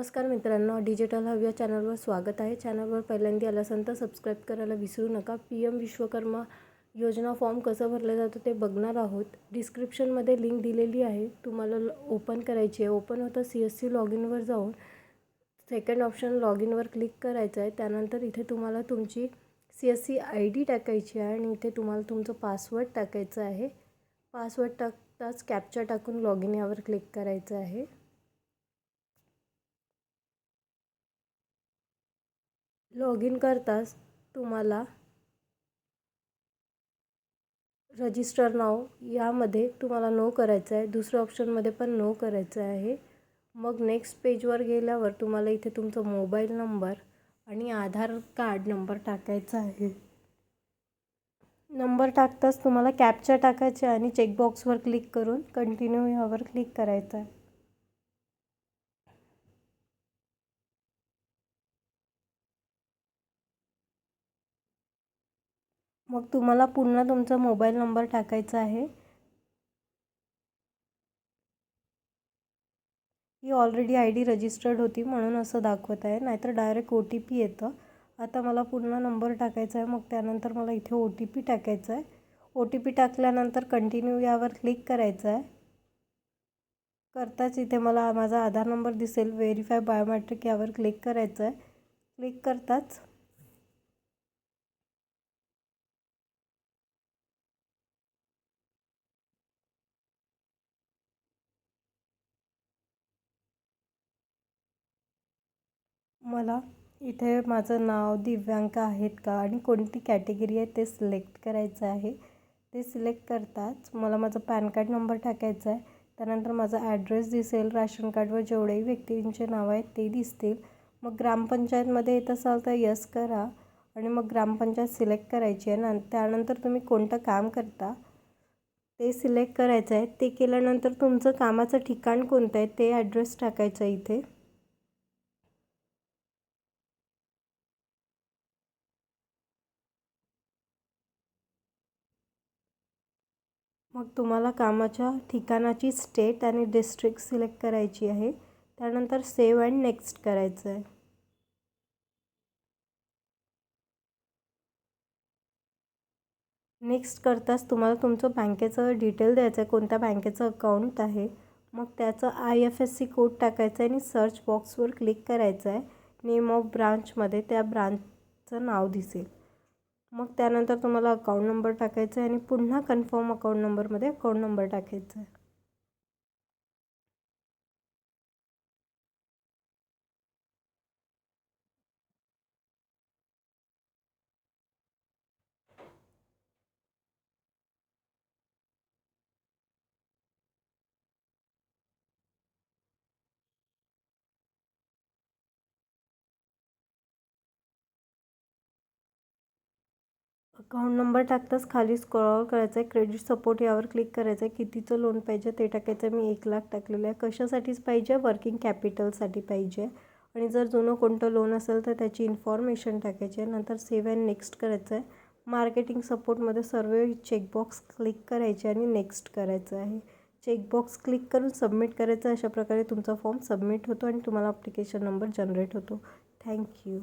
नमस्कार मित्रांनो डिजिटल हव्या या चॅनलवर स्वागत आहे. चॅनलवर पहिल्यांदा आला असेल तर सबस्क्राईब करायला विसरू नका. पी एम विश्वकर्मा योजना फॉर्म कसं भरलं जातं ते बघणार आहोत. डिस्क्रिप्शनमध्ये लिंक दिलेली आहे. तुम्हाला ओपन करायची आहे. ओपन होतं सी एस सी लॉग इनवर जाऊन. सेकंड ऑप्शन लॉग इनवर क्लिक करायचं आहे. त्यानंतर इथे तुम्हाला तुमची C S C I D टाकायची आहे आणि इथे तुम्हाला तुमचं पासवर्ड टाकायचं आहे. पासवर्ड टाकताच कॅप्चा टाकून लॉग इन यावर क्लिक करायचं आहे. लॉग इन करताच तुम्हाला रजिस्टर नाव यामध्ये तुम्हाला नो करायचं आहे. दुसऱ्या ऑप्शनमध्ये पण नो करायचं आहे. मग नेक्स्ट पेजवर गेल्यावर तुम्हाला इथे तुमचा मोबाईल नंबर आणि आधार कार्ड नंबर टाकायचा आहे. नंबर टाकताच तुम्हाला कॅपचा टाकायचे आणि चेकबॉक्सवर क्लिक करून कंटिन्यू यावर क्लिक करायचं आहे. मग तुम्हाला पुन्हा तुमचा मोबाईल नंबर टाकायचा आहे. ही ऑलरेडी आय डी रजिस्टर्ड होती म्हणून असं दाखवत आहे. नाहीतर डायरेक्ट ओ टी पी येतं. आता मला पुन्हा नंबर टाकायचा आहे. मग त्यानंतर मला इथे ओ टी पी टाकायचा आहे. ओ टी पी टाकल्यानंतर कंटिन्यू यावर क्लिक करायचं आहे. करताच इथे मला माझा आधार नंबर दिसेल. व्हेरीफाय बायोमॅट्रिक यावर क्लिक करायचं आहे. क्लिक करताच मला इथे माझं नाव दिव्यांक आहेत का आणि कोणती कॅटेगरी आहे ते सिलेक्ट करायचं आहे? ते सिलेक्ट करताच मला माझं पॅन कार्ड नंबर टाकायचा आहे. त्यानंतर माझा ॲड्रेस दिसेल राशन कार्डवर जेवढेही व्यक्तींचे नाव आहेत ते दिसतील. मग ग्रामपंचायतमध्ये येत असाल तर यस करा आणि मग ग्रामपंचायत सिलेक्ट करायची आहे. ना त्यानंतर तुम्ही कोणतं काम करता? ते सिलेक्ट करायचं आहे. ते केल्यानंतर तुमचं कामाचं ठिकाण कोणतं आहे? ते ॲड्रेस टाकायचं आहे इथे. मग तुम्हाला कामाच्या ठिकाणाची स्टेट आणि डिस्ट्रिक्ट सिलेक्ट करायची आहे. त्यानंतर सेव्ह अँड नेक्स्ट करायचं आहे नेक्स्ट करताच तुम्हाला तुमचं बँकेचं डिटेल द्यायचं आहे कोणत्या बँकेचं अकाउंट आहे. मग त्याचं I F S C code टाकायचं आहे आणि सर्च बॉक्सवर क्लिक करायचं आहे नेम ऑफ ब्रांचमध्ये त्या ब्रांचचं नाव दिसेल. मग त्यानंतर तुम्हाला अकाउंट नंबर टाकायचा आहे आणि पुन्हा कन्फर्म अकाउंट नंबरमध्ये अकाउंट नंबर टाकायचा आहे. अकाउंट नंबर टाकताच खाली स्क्रॉल करायचं आहे क्रेडिट सपोर्ट यावर क्लिक करायचं आहे कितीचं लोन पाहिजे ते टाकायचं आहे मी एक लाख टाकलेलं आहे. कशासाठीच पाहिजे? वर्किंग कॅपिटलसाठी पाहिजे. आणि जर जुनं कोणतं लोन असेल तर त्याची इन्फॉर्मेशन टाकायची आहे. नंतर सेव्ह अँड नेक्स्ट करायचं आहे मार्केटिंग सपोर्टमध्ये सर्व चेकबॉक्स क्लिक करायचे आणि नेक्स्ट करायचं आहे. चेकबॉक्स क्लिक करून सबमिट करायचं अशा प्रकारे तुमचा फॉर्म सबमिट होतो आणि तुम्हाला अप्लिकेशन नंबर जनरेट होतो. Thank you